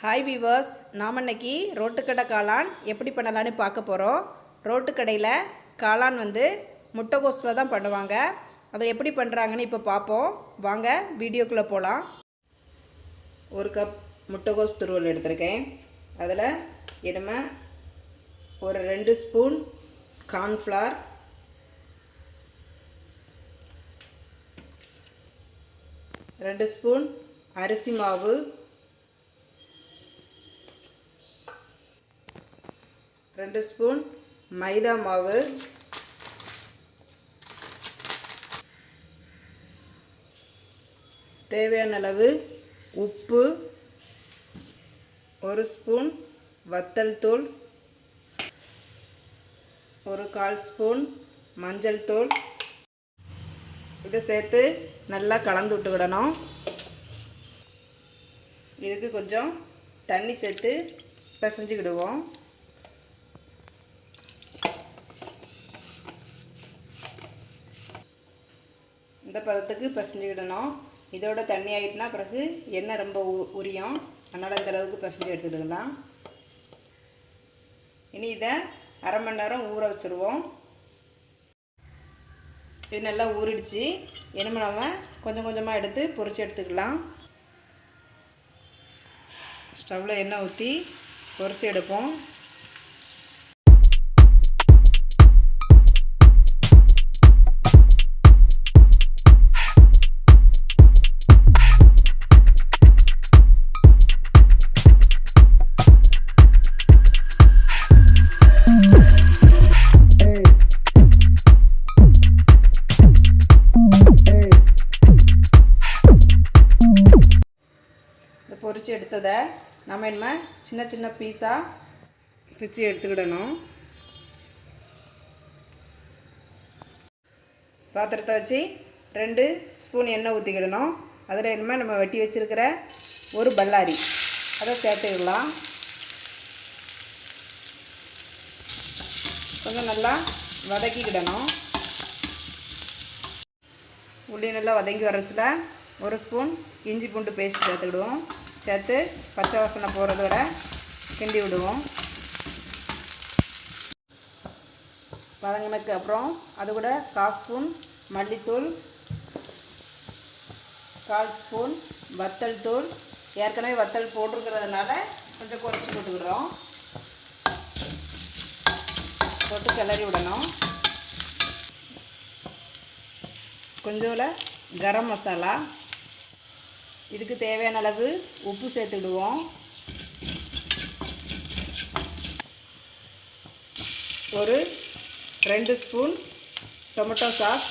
Hi viewers நாம் இன்னைக்கு ரோட்டுக்கடை காளான் எப்படி பண்ணலான்னு பார்க்க போகிறோம் ரோட்டுக்கடையில் காளான் வந்து முட்டைகோஸில் தான் பண்ணுவாங்க. அதை எப்படி பண்ணுறாங்கன்னு இப்போ பார்ப்போம். வாங்க வீடியோக்குள்ளே போகலாம் ஒரு கப் முட்டைகோஸ் துருவல் எடுத்திருக்கேன். அதில் இனிமே ஒரு ரெண்டு ஸ்பூன் கார்ன்ஃப்ளார் ரெண்டு ஸ்பூன் அரிசி மாவு ரெண்டு ஸ்பூன் மைதா மாவு. தேவையான அளவு உப்பு. ஒரு ஸ்பூன் வத்தல் தூள். ஒரு கால் ஸ்பூன் மஞ்சள் தூள். இதை சேர்த்து நல்லா கலந்து விட்டுக்கிடணும் இதுக்கு கொஞ்சம் தண்ணி சேர்த்து பிசைஞ்சுக்கிடுவோம் இந்த பதத்துக்கு பிசைஞ்சுக்கிடணும் இதோட தண்ணி ஆகிட்டுனா பிறகு எண்ணெய் ரொம்ப உ- உரியும். அதனால் இந்த அளவுக்கு பிசைஞ்சு எடுத்துக்கிடலாம். இனி இதை அரை மணி நேரம் ஊற வச்சுருவோம். இது நல்லா ஊறிடுச்சு. இனிமே நம்ம கொஞ்சம் கொஞ்சமாக எடுத்து பொரிச்சு எடுத்துக்கலாம். ஸ்டவ்வில் எண்ணெய் ஊற்றி பொரிச்சு எடுப்போம். இந்த பொறிச்சு எடுத்ததை நம்ம என்ன சின்ன சின்ன பீஸாக பிச்சு எடுத்துக்கிடணும். பாத்திரத்தை வச்சு ரெண்டு ஸ்பூன் எண்ணெய் ஊற்றிக்கிடணும் அதில் என்னமோ நம்ம வெட்டி வச்சுருக்கிற ஒரு பல்லாரி. அதை சேர்த்துக்கலாம். கொஞ்சம் நல்லா வதக்கிக்கிடணும். உள்ளி நல்லா வதங்கி வரச்சுல ஒரு ஸ்பூன் இஞ்சி பூண்டு பேஸ்ட் சேர்த்துக்கிடுவோம் சேர்த்து பச்சை வாசனை போகிறது கிண்டி விடுவோம். வதங்கினதுக்கு அப்புறம் அது கூட கால் ஸ்பூன் மல்லித்தூள் கால் ஸ்பூன் வத்தல் தூள். ஏற்கனவே வத்தல் போட்டிருக்கிறதுனால கொஞ்சம் குறைச்சி போட்டுக்கிறோம் போட்டு கிளறி விடணும். கொஞ்சோல கரம் மசாலா. இதுக்கு தேவையான அளவு உப்பு சேர்த்துக்கிடுவோம் ஒரு ரெண்டு spoon tomato sauce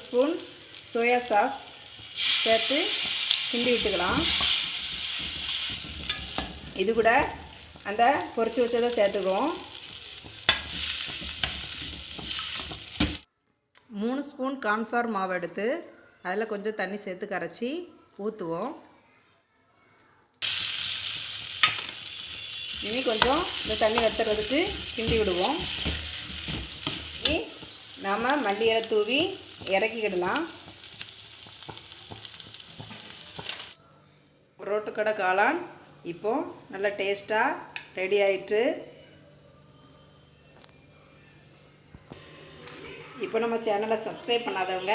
spoon soya sauce சேர்த்து கிண்டி விட்டுக்கலாம். இது கூட அந்த பொரிச்சு வச்சதை சேர்த்துக்குவோம். மூணு ஸ்பூன் கான்ஃபார் மாவு எடுத்து அதில் கொஞ்சம் தண்ணி சேர்த்து கரைச்சி ஊற்றுவோம். இனி கொஞ்சம் இந்த தண்ணி வத்துறதுக்கு கிண்டி விடுவோம். இனி நாம் மல்லி தூவி இறக்கிக்கிடலாம். ரோட்டுக்கடை காளான் இப்போ நல்லா டேஸ்ட்டாக ரெடி ஆயிட்டு. இப்போ நம்ம சேனலை சப்ஸ்கிரைப் பண்ணாதவங்க